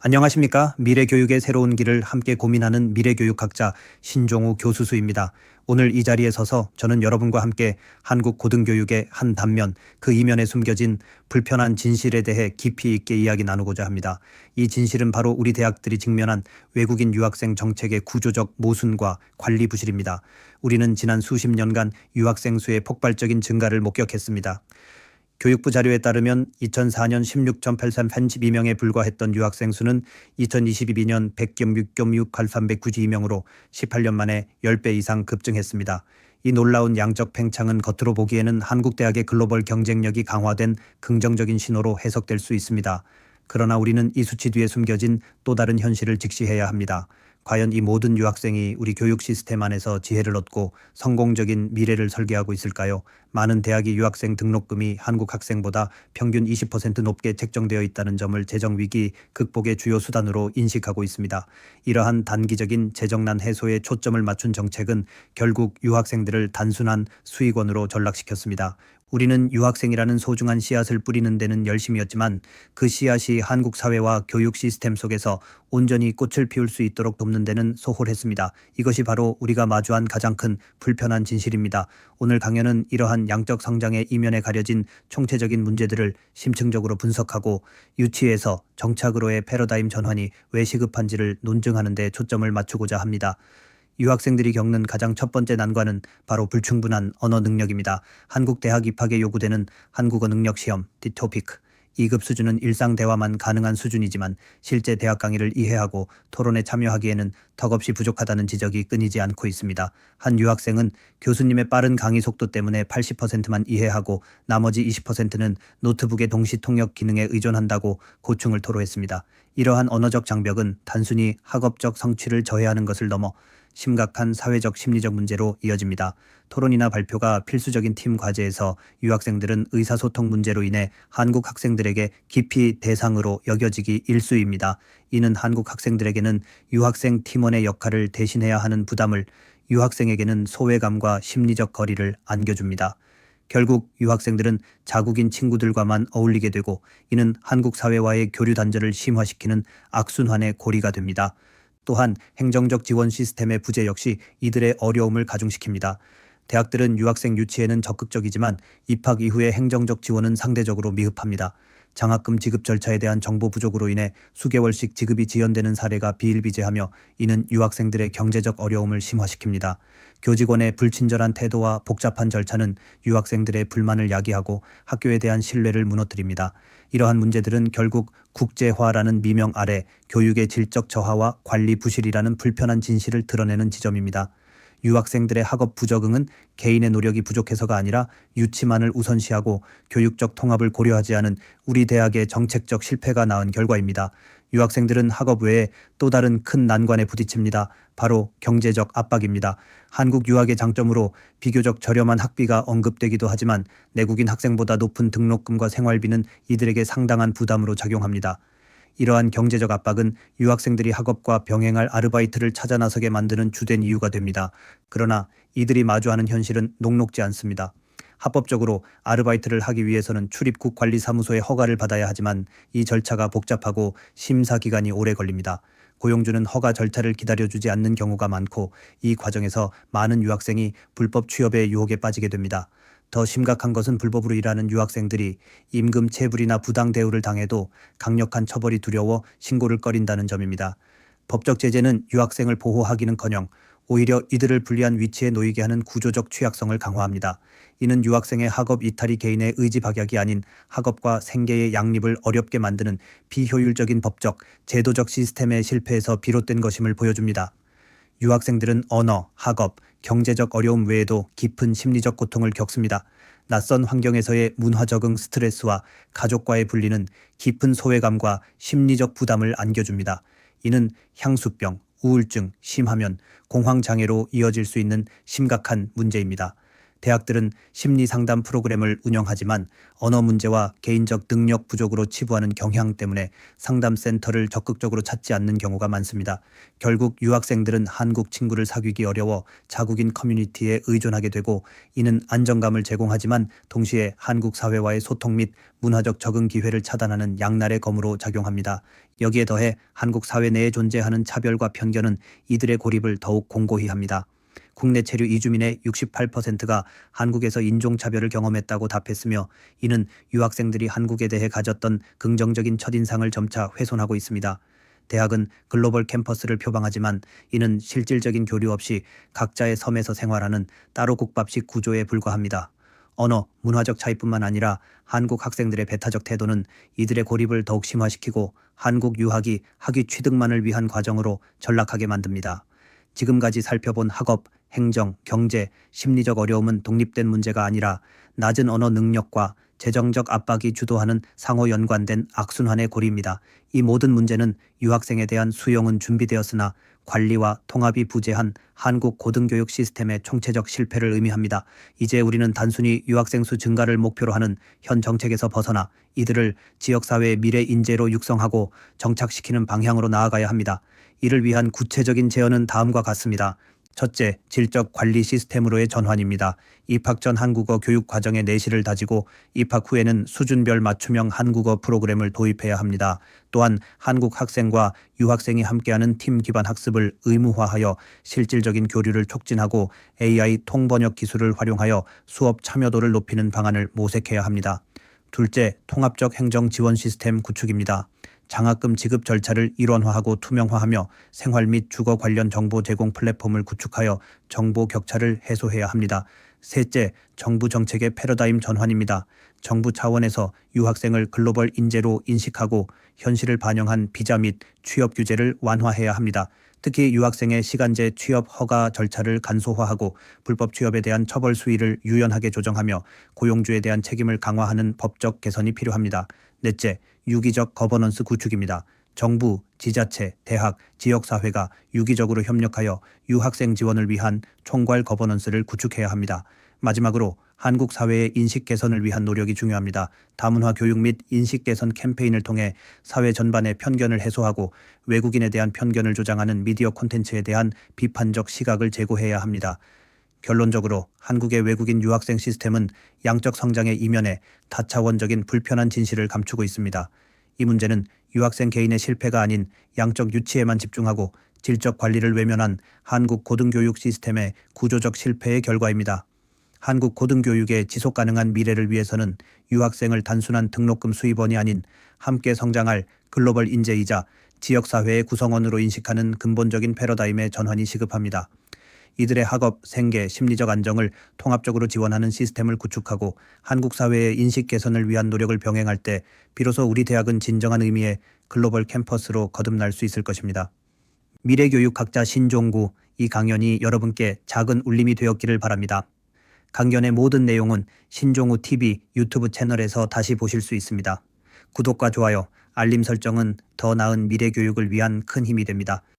안녕하십니까. 미래교육의 새로운 길을 함께 고민하는 미래교육학자 신종우 교수수입니다. 오늘 이 자리에 서서 저는 여러분과 함께 한국 고등교육의 한 단면, 그 이면에 숨겨진 불편한 진실에 대해 깊이 있게 이야기 나누고자 합니다. 이 진실은 바로 우리 대학들이 직면한 외국인 유학생 정책의 구조적 모순과 관리 부실입니다. 우리는 지난 수십 년간 유학생 수의 폭발적인 증가를 목격했습니다. 교육부 자료에 따르면 2004년 16.8332명에 불과했던 유학생 수는 2022년 100.6.6 392명으로 18년 만에 10배 이상 급증했습니다. 이 놀라운 양적 팽창은 겉으로 보기에는 한국 대학의 글로벌 경쟁력이 강화된 긍정적인 신호로 해석될 수 있습니다. 그러나 우리는 이 수치 뒤에 숨겨진 또 다른 현실을 직시해야 합니다. 과연 이 모든 유학생이 우리 교육 시스템 안에서 지혜를 얻고 성공적인 미래를 설계하고 있을까요? 많은 대학이 유학생 등록금이 한국 학생보다 평균 20% 높게 책정되어 있다는 점을 재정 위기 극복의 주요 수단으로 인식하고 있습니다. 이러한 단기적인 재정난 해소에 초점을 맞춘 정책은 결국 유학생들을 단순한 수익원으로 전락시켰습니다. 우리는 유학생이라는 소중한 씨앗을 뿌리는 데는 열심이었지만 그 씨앗이 한국 사회와 교육 시스템 속에서 온전히 꽃을 피울 수 있도록 돕는 데는 소홀했습니다. 이것이 바로 우리가 마주한 가장 큰 불편한 진실입니다. 오늘 강연은 이러한 양적 성장의 이면에 가려진 총체적인 문제들을 심층적으로 분석하고 유치에서 정착으로의 패러다임 전환이 왜 시급한지를 논증하는 데 초점을 맞추고자 합니다. 유학생들이 겪는 가장 첫 번째 난관은 바로 불충분한 언어 능력입니다. 한국 대학 입학에 요구되는 한국어 능력 시험, 디토픽. 2급 수준은 일상 대화만 가능한 수준이지만 실제 대학 강의를 이해하고 토론에 참여하기에는 턱없이 부족하다는 지적이 끊이지 않고 있습니다. 한 유학생은 교수님의 빠른 강의 속도 때문에 80%만 이해하고 나머지 20%는 노트북의 동시 통역 기능에 의존한다고 고충을 토로했습니다. 이러한 언어적 장벽은 단순히 학업적 성취를 저해하는 것을 넘어 심각한 사회적 심리적 문제로 이어집니다. 토론이나 발표가 필수적인 팀 과제에서 유학생들은 의사소통 문제로 인해 한국 학생들에게 깊이 대상으로 여겨지기 일쑤입니다. 이는 한국 학생들에게는 유학생 팀원의 역할을 대신해야 하는 부담을 유학생에게는 소외감과 심리적 거리를 안겨줍니다. 결국 유학생들은 자국인 친구들과만 어울리게 되고 이는 한국 사회와의 교류 단절을 심화시키는 악순환의 고리가 됩니다. 또한 행정적 지원 시스템의 부재 역시 이들의 어려움을 가중시킵니다. 대학들은 유학생 유치에는 적극적이지만 입학 이후의 행정적 지원은 상대적으로 미흡합니다. 장학금 지급 절차에 대한 정보 부족으로 인해 수개월씩 지급이 지연되는 사례가 비일비재하며 이는 유학생들의 경제적 어려움을 심화시킵니다. 교직원의 불친절한 태도와 복잡한 절차는 유학생들의 불만을 야기하고 학교에 대한 신뢰를 무너뜨립니다. 이러한 문제들은 결국 국제화라는 미명 아래 교육의 질적 저하와 관리 부실이라는 불편한 진실을 드러내는 지점입니다. 유학생들의 학업 부적응은 개인의 노력이 부족해서가 아니라 유치만을 우선시하고 교육적 통합을 고려하지 않은 우리 대학의 정책적 실패가 낳은 결과입니다. 유학생들은 학업 외에 또 다른 큰 난관에 부딪힙니다. 바로 경제적 압박입니다. 한국 유학의 장점으로 비교적 저렴한 학비가 언급되기도 하지만 내국인 학생보다 높은 등록금과 생활비는 이들에게 상당한 부담으로 작용합니다. 이러한 경제적 압박은 유학생들이 학업과 병행할 아르바이트를 찾아 나서게 만드는 주된 이유가 됩니다. 그러나 이들이 마주하는 현실은 녹록지 않습니다. 합법적으로 아르바이트를 하기 위해서는 출입국 관리사무소의 허가를 받아야 하지만 이 절차가 복잡하고 심사 기간이 오래 걸립니다. 고용주는 허가 절차를 기다려주지 않는 경우가 많고 이 과정에서 많은 유학생이 불법 취업의 유혹에 빠지게 됩니다. 더 심각한 것은 불법으로 일하는 유학생들이 임금 체불이나 부당 대우를 당해도 강력한 처벌이 두려워 신고를 꺼린다는 점입니다. 법적 제재는 유학생을 보호하기는커녕 오히려 이들을 불리한 위치에 놓이게 하는 구조적 취약성을 강화합니다. 이는 유학생의 학업 이탈이 개인의 의지 박약이 아닌 학업과 생계의 양립을 어렵게 만드는 비효율적인 법적, 제도적 시스템의 실패에서 비롯된 것임을 보여줍니다. 유학생들은 언어, 학업, 경제적 어려움 외에도 깊은 심리적 고통을 겪습니다. 낯선 환경에서의 문화 적응 스트레스와 가족과의 분리는 깊은 소외감과 심리적 부담을 안겨줍니다. 이는 향수병, 우울증, 심하면 공황장애로 이어질 수 있는 심각한 문제입니다. 대학들은 심리 상담 프로그램을 운영하지만 언어 문제와 개인적 능력 부족으로 치부하는 경향 때문에 상담 센터를 적극적으로 찾지 않는 경우가 많습니다. 결국 유학생들은 한국 친구를 사귀기 어려워 자국인 커뮤니티에 의존하게 되고 이는 안정감을 제공하지만 동시에 한국 사회와의 소통 및 문화적 적응 기회를 차단하는 양날의 검으로 작용합니다. 여기에 더해 한국 사회 내에 존재하는 차별과 편견은 이들의 고립을 더욱 공고히 합니다. 국내 체류 이주민의 68%가 한국에서 인종차별을 경험했다고 답했으며 이는 유학생들이 한국에 대해 가졌던 긍정적인 첫인상을 점차 훼손하고 있습니다. 대학은 글로벌 캠퍼스를 표방하지만 이는 실질적인 교류 없이 각자의 섬에서 생활하는 따로 국밥식 구조에 불과합니다. 언어, 문화적 차이뿐만 아니라 한국 학생들의 배타적 태도는 이들의 고립을 더욱 심화시키고 한국 유학이 학위 취득만을 위한 과정으로 전락하게 만듭니다. 지금까지 살펴본 학업, 행정, 경제, 심리적 어려움은 독립된 문제가 아니라 낮은 언어 능력과 재정적 압박이 주도하는 상호 연관된 악순환의 고리입니다. 이 모든 문제는 유학생에 대한 수용은 준비되었으나 관리와 통합이 부재한 한국 고등교육 시스템의 총체적 실패를 의미합니다. 이제 우리는 단순히 유학생 수 증가를 목표로 하는 현 정책에서 벗어나 이들을 지역사회의 미래 인재로 육성하고 정착시키는 방향으로 나아가야 합니다. 이를 위한 구체적인 제언은 다음과 같습니다. 첫째, 질적 관리 시스템으로의 전환입니다. 입학 전 한국어 교육 과정의 내실을 다지고 입학 후에는 수준별 맞춤형 한국어 프로그램을 도입해야 합니다. 또한 한국 학생과 유학생이 함께하는 팀 기반 학습을 의무화하여 실질적인 교류를 촉진하고 AI 통번역 기술을 활용하여 수업 참여도를 높이는 방안을 모색해야 합니다. 둘째, 통합적 행정 지원 시스템 구축입니다. 장학금 지급 절차를 일원화하고 투명화하며 생활 및 주거 관련 정보 제공 플랫폼을 구축하여 정보 격차를 해소해야 합니다. 셋째, 정부 정책의 패러다임 전환입니다. 정부 차원에서 유학생을 글로벌 인재로 인식하고 현실을 반영한 비자 및 취업 규제를 완화해야 합니다. 특히 유학생의 시간제 취업 허가 절차를 간소화하고 불법 취업에 대한 처벌 수위를 유연하게 조정하며 고용주에 대한 책임을 강화하는 법적 개선이 필요합니다. 넷째, 유기적 거버넌스 구축입니다. 정부, 지자체, 대학, 지역사회가 유기적으로 협력하여 유학생 지원을 위한 총괄 거버넌스를 구축해야 합니다. 마지막으로 한국 사회의 인식 개선을 위한 노력이 중요합니다. 다문화 교육 및 인식 개선 캠페인을 통해 사회 전반의 편견을 해소하고 외국인에 대한 편견을 조장하는 미디어 콘텐츠에 대한 비판적 시각을 제고해야 합니다. 결론적으로 한국의 외국인 유학생 시스템은 양적 성장의 이면에 다차원적인 불편한 진실을 감추고 있습니다. 이 문제는 유학생 개인의 실패가 아닌 양적 유치에만 집중하고 질적 관리를 외면한 한국 고등교육 시스템의 구조적 실패의 결과입니다. 한국 고등교육의 지속 가능한 미래를 위해서는 유학생을 단순한 등록금 수입원이 아닌 함께 성장할 글로벌 인재이자 지역사회의 구성원으로 인식하는 근본적인 패러다임의 전환이 시급합니다. 이들의 학업, 생계, 심리적 안정을 통합적으로 지원하는 시스템을 구축하고 한국 사회의 인식 개선을 위한 노력을 병행할 때 비로소 우리 대학은 진정한 의미의 글로벌 캠퍼스로 거듭날 수 있을 것입니다. 미래교육학자 신종구 이 강연이 여러분께 작은 울림이 되었기를 바랍니다. 강연의 모든 내용은 신종우 TV 유튜브 채널에서 다시 보실 수 있습니다. 구독과 좋아요, 알림 설정은 더 나은 미래 교육을 위한 큰 힘이 됩니다.